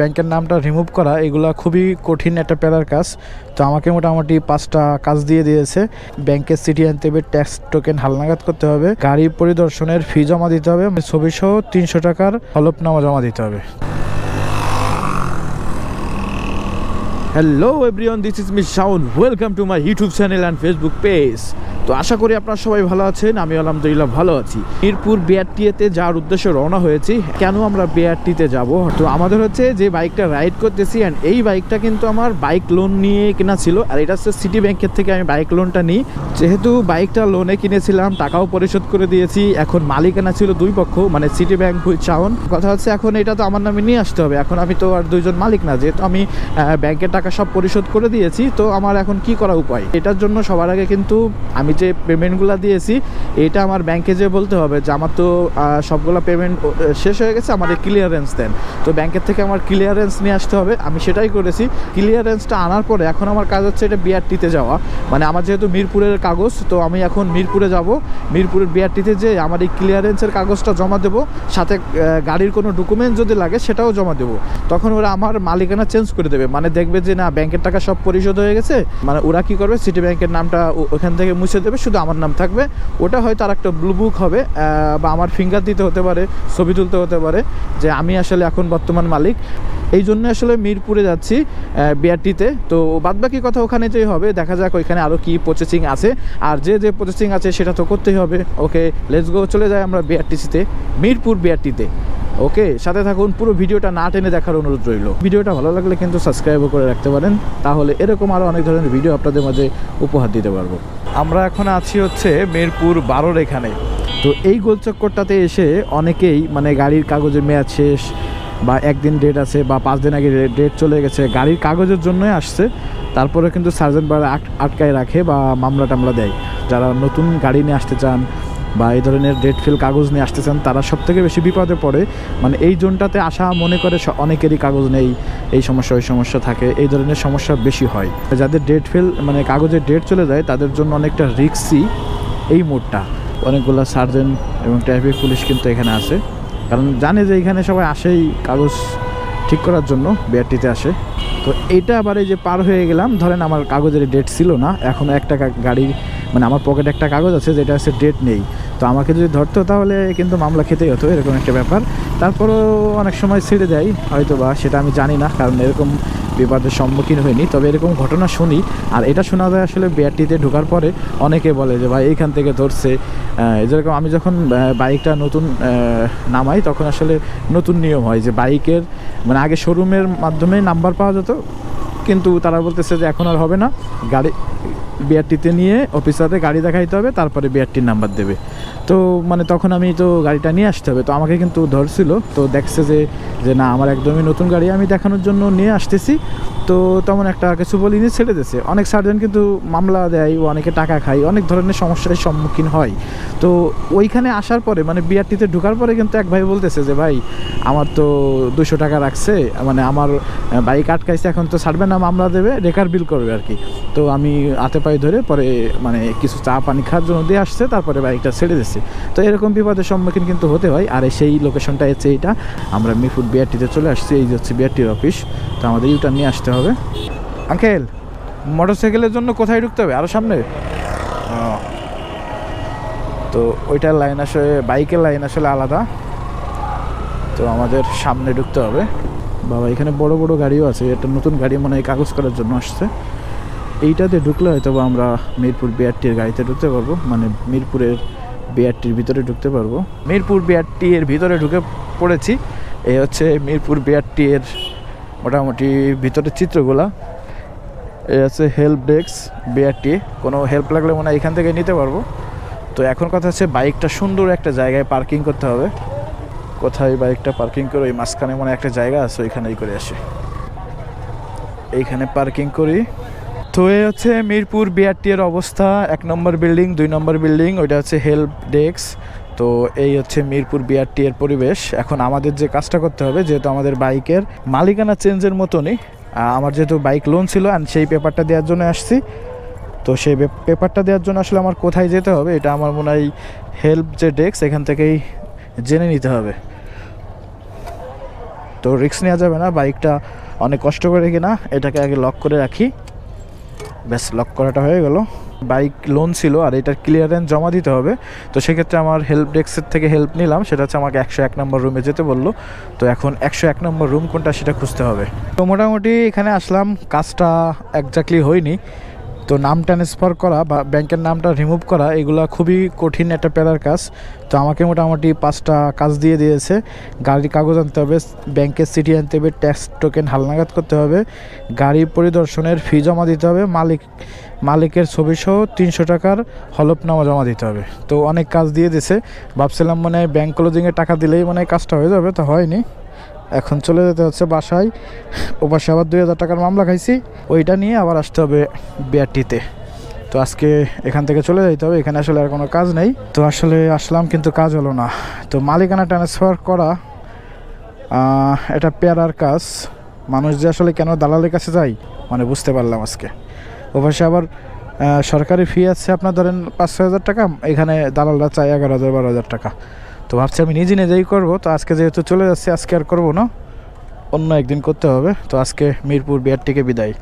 ব্যাংকের নামটা রিমুভ করা, এগুলা খুবই কঠিন একটা প্যারার কাজ। তো আমাকে মোটামুটি পাঁচটা কাজ দিয়ে দিয়েছে। ব্যাংকের সিটি আনতে হবে ট্যাক্স টোকেন হালনাগাদ করতে হবে, গাড়ি পরিদর্শনের ফি জমা দিতে হবে ছবি সহ তিনশো টাকার হলফনামা জমা দিতে হবে। Hello everyone this is miss Shaon welcome to my YouTube channel and Facebook page তো আশা করি আপনারা সবাই ভালো আছেন আমি আলহামদুলিল্লাহ ভালো আছি। মিরপুর বিআরটিএতে যাওয়ার উদ্দেশ্যে রওনা হয়েছি, কেন আমরা বিআরটিতে যাব? তো আমাদের হচ্ছে যে বাইকটা রাইড করতেছি অ্যান্ড এই বাইকটা কিন্তু আমার বাইক লোন নিয়ে কেনা ছিল, আর এটা হচ্ছে সিটি ব্যাংকের থেকে আমি বাইক লোনটা নিই। যেহেতু বাইকটা লোনে কিনেছিলাম, টাকাও পরিশোধ করে দিয়েছি, এখন মালিকানা ছিল দুই পক্ষ মানে সিটি ব্যাংক চাউন কথা হচ্ছে এখন এটা তো আমার নামে নিয়ে আসতে হবে, এখন আমি তো আর দুইজন মালিক না, যেহেতু আমি ব্যাংকের টাকা সব পরিশোধ করে দিয়েছি, তো আমার এখন কি করা উপায়? এটার জন্য সবার আগে কিন্তু আমি যে পেমেন্টগুলো দিয়েছি, এটা আমার ব্যাংকে যে বলতে হবে যে আমার তো সবগুলো পেমেন্ট শেষ হয়ে গেছে, আমাদের ক্লিয়ারেন্স দেন। তো ব্যাংকের থেকে আমার ক্লিয়ারেন্স নিয়ে আসতে হবে। আমি সেটাই করেছি। ক্লিয়ারেন্সটা আনার পরে এখন আমার কাজ হচ্ছে এটা বিআরটিতে যাওয়া। মানে আমার যেহেতু মিরপুরের কাগজ, তো আমি এখন মিরপুরে যাব। মিরপুরের বিআরটিতে যে আমার এই ক্লিয়ারেন্সের কাগজটা জমা দেবো। সাথে গাড়ির কোনো ডকুমেন্ট যদি লাগে, সেটাও জমা দেবো। তখন ওরা আমার মালিকানা চেঞ্জ করে দেবে। মানে দেখবে যে না ব্যাংকের টাকা সব পরিশোধ হয়ে গেছে। মানে ওরা কি করবে? সিটি ব্যাংকের নামটা ওখান থেকে মুছে দেবে, শুধু আমার নাম থাকবে। ওটা হয়তো আর একটা ব্লু বুক হবে বা আমার ফিঙ্গার দিতে হতে পারে, ছবি তুলতে হতে পারে, যে আমি আসলে এখন বর্তমান মালিক। এই জন্য আসলে মিরপুরে যাচ্ছি বিআরটিতে। তো বাদবাকি কথা ওখানেতেই হবে, দেখা যাক ওইখানে আরও কি প্রসেসিং আছে। আর যে যে প্রসেসিং আছে সেটা তো করতেই হবে। ওকে লেটস গো চলে যাই আমরা বিআরটিসিতে, মিরপুর বিআরটিতে। ওকে সাথে থাকুন, পুরো ভিডিওটা না টেনে দেখার অনুরোধ রইল। ভিডিওটা ভালো লাগলে কিন্তু সাবস্ক্রাইবও করে রাখতে পারেন, তাহলে এরকম আরও অনেক ধরনের ভিডিও আপনাদের মাঝে উপহার দিতে পারব। আমরা এখন আছি হচ্ছে মেরপুর বারোর এখানে। তো এই গোলচক্করটাতে এসে অনেকেই মানে গাড়ির কাগজের মেয়াদ শেষ বা একদিন ডেট আছে বা পাঁচ দিন আগে ডেট চলে গেছে, গাড়ির কাগজের জন্যই আসছে। তারপরে কিন্তু সার্জেন্ট বার আটকায় রাখে বা মামলা টামলা দেয়। যারা নতুন গাড়ি নিয়ে আসতে চান বা এই ধরনের ডেট ফেল কাগজ নিয়ে আসতে চান তারা সব থেকে বেশি বিপদে পড়ে। মানে এই জোনটাতে আসা মনে করে অনেকেরই কাগজ নেই, এই সমস্যা, ওই সমস্যা থাকে, এই ধরনের সমস্যা বেশি হয়। যাদের ডেট ফেল মানে কাগজের ডেট চলে যায়, তাদের জন্য অনেকটা রিক্সি এই মোড়টা। অনেকগুলো সার্জেন্ট এবং ট্রাফিক পুলিশ কিন্তু এখানে আছে। কারণ জানে যে এখানে সবাই আসেই কাগজ ঠিক করার জন্য বিআরটিতে আসে। তো এইটা আবার এই যে পার হয়ে গেলাম, ধরেন আমার কাগজের ডেট ছিল না এখনও একটা গাড়ির মানে আমার পকেটে একটা কাগজ আছে, যেটা হচ্ছে ডেট নেই। তো আমাকে যদি ধরতো তাহলে কিন্তু মামলা খেতেই হতো, এরকম একটা ব্যাপার। তারপরও অনেক সময় ছেড়ে দেয় হয়তো বা সেটা আমি জানি না, কারণ এরকম বিপদের সম্মুখীন হইনি। তবে এরকম ঘটনা শুনি, আর এটা শোনা যায় আসলে বিআরটিতে ঢোকার পরে অনেকে বলে যে, ভাই, এইখান থেকে ধরছে। যেরকম আমি যখন বাইকটা নতুন নামাই, তখন আসলে নতুন নিয়ম হয় যে, বাইকের মানে আগে শোরুমের মাধ্যমে নাম্বার পাওয়া যেত, কিন্তু তারা বলতেছে যে এখন আর হবে না। গাড়ি বিআরটিতে নিয়ে অফিসারে গাড়ি দেখাইতে হবে, তারপরে বিআরটির নাম্বার দেবে। তো মানে তখন আমি তো গাড়িটা নিয়ে আসতে হবে। তো আমাকে কিন্তু ধরছিল, তো দেখছে যে যে না, আমার একদমই নতুন গাড়ি আমি দেখানোর জন্য নিয়ে আসতেছি। তো তেমন একটা কিছু বলিনি, ছেড়ে দিয়েছে। অনেক সার্জন কিন্তু মামলা দেয়, অনেকে টাকা খায়, অনেক ধরনের সমস্যার সম্মুখীন হয়। তো ওইখানে আসার পরে মানে বিআরটিতে ঢোকার পরে কিন্তু এক ভাই বলতেছে যে, ভাই, আমার তো দুশো টাকা রাখছে মানে আমার বাইক আটকাইছে, এখন তো ছাড়বে না, মামলা দেবে, রেকার বিল করবে আর কি তো আমি হাতে পায়ে ধরে পরে মানে কিছু চা, পানি খাওয়ার জন্য দিয়ে আসছে, তারপরে বাইকটা ছেড়ে দিচ্ছে তো এরকম বিপদের সম্মুখীন কিন্তু হতে হয়। আর সেই লোকেশনটা হচ্ছে এইটা। আমরা মিরপুর বিআরটিতে চলে আসছি এই হচ্ছে বিআরটির অফিস তো আমাদের ইউটার নিয়ে আসতে হবে। আঙ্কেল মোটরসাইকেলের জন্য কোথায় ঢুকতে হবে? আরও সামনে? তো ওইটার লাইন আসলে বাইকের লাইন আসলে আলাদা। তো আমাদের সামনে ঢুকতে হবে। বাবা এখানে বড় বড় গাড়িও আছে। একটা নতুন গাড়ি মনে হয় কাগজ করার জন্য আসছে। এইটাতে ঢুকলে হয়তো আমরা মিরপুর বিআরটির গাড়িতে ঢুকতে পারব। মানে মিরপুরের বিআরটির ভিতরে ঢুকতে পারব। মিরপুর বিআরটি এর ভিতরে ঢুকে পড়েছি। এই হচ্ছে মিরপুর বিআরটি এর মোটামুটি ভিতরের চিত্রগুলা। এই আছে হেল্প ডেস্ক বিআরটি। কোনো হেল্প লাগলে মনে হয় এখান থেকে নিতে পারব। তো এখন কথা হচ্ছে বাইকটা সুন্দর একটা জায়গায় পার্কিং করতে হবে। কোথায় বাইকটা পার্কিং করে ওই মাঝখানে মনে একটা জায়গা আছে, ওইখানেই করে আসে। এইখানে পার্কিং করি। তো এই হচ্ছে মিরপুর বিআরটি এর অবস্থা। এক নম্বর বিল্ডিং, দুই নম্বর বিল্ডিং, ওইটা হচ্ছে হেল্প ডেস্ক তো এই হচ্ছে মিরপুর বিআরটি এর পরিবেশ। এখন আমাদের যে কাজটা করতে হবে, যেহেতু আমাদের বাইকের মালিকানা চেঞ্জের মতনই আমার যেহেতু বাইক লোন ছিল আর সেই পেপারটা দেওয়ার জন্য আসছি। তো সেই পেপারটা দেওয়ার জন্য আসলে আমার কোথায় যেতে হবে, এটা আমার মনে হয় হেল্প যে ডেস্ক এখান থেকেই জেনে নিতে হবে। তো রিস্ক নেওয়া যাবে না, বাইকটা অনেক কষ্ট করে কিনা, এটাকে আগে লক করে রাখি। ব্যাস লক করাটা হয়ে গেল। বাইক লোন ছিল আর এটার ক্লিয়ারেন্স জমা দিতে হবে। তো সেক্ষেত্রে আমার হেল্প ডেস্কের থেকে হেল্প নিলাম। সেটা হচ্ছে আমাকে একশো এক নম্বর রুমে যেতে বলল। তো এখন একশো এক নম্বর রুম কোনটা সেটা খুঁজতে হবে। তো মোটামুটি এখানে আসলাম। কাজটা একজাক্টলি হয়নি। তো নাম ট্রান্সফার করা বা ব্যাংকের নামটা রিমুভ করা, এগুলো খুবই কঠিন একটা প্যারার কাজ। তো আমাকে মোটামুটি পাঁচটা কাজ দিয়ে দিয়েছে। গাড়ির কাগজ আনতে হবে ব্যাংকের সিটি আনতে হবে ট্যাক্স টোকেন হালনাগাদ করতে হবে, গাড়ি পরিদর্শনের ফি জমা দিতে হবে, মালিক, মালিকের ছবি সহ তিনশো টাকার হলফনামা জমা দিতে হবে। তো অনেক কাজ দিয়ে দিছে ভাবছিলাম মানে ব্যাংক ক্লোজিংয়ে টাকা দিলেই মানে কাজটা হয়ে যাবে, তো হয়নি। এখন চলে যেতে হচ্ছে বাসায়। ওপাশে আবার দুই হাজার টাকার মামলা খাইছি। ওইটা নিয়ে আবার আসতে হবে বিআরটিতে। তো আজকে এখান থেকে চলে যাইতে হবে। এখানে আসলে আর কোনো কাজ নেই। তো আসলে আসলাম কিন্তু কাজ হলো না। তো মালিকানা ট্রান্সফার করা এটা পেয়ারার কাজ। মানুষ যে আসলে কেন দালালের কাছে যায় মানে বুঝতে পারলাম আজকে। ওপাশে আবার সরকারি ফি আছে আপনার ধরেন পাঁচ ছয় হাজার টাকা। এখানে দালালরা চায় এগারো হাজার, বারো হাজার টাকা। তো ভাবছি আমি নিজে নিজেই করব। তো আজকে যেহেতু চলে যাচ্ছি, আজকে আর করব না। অন্য একদিন করতে হবে। তো আজকে মিরপুর বিয়ারটিকে বিদায়।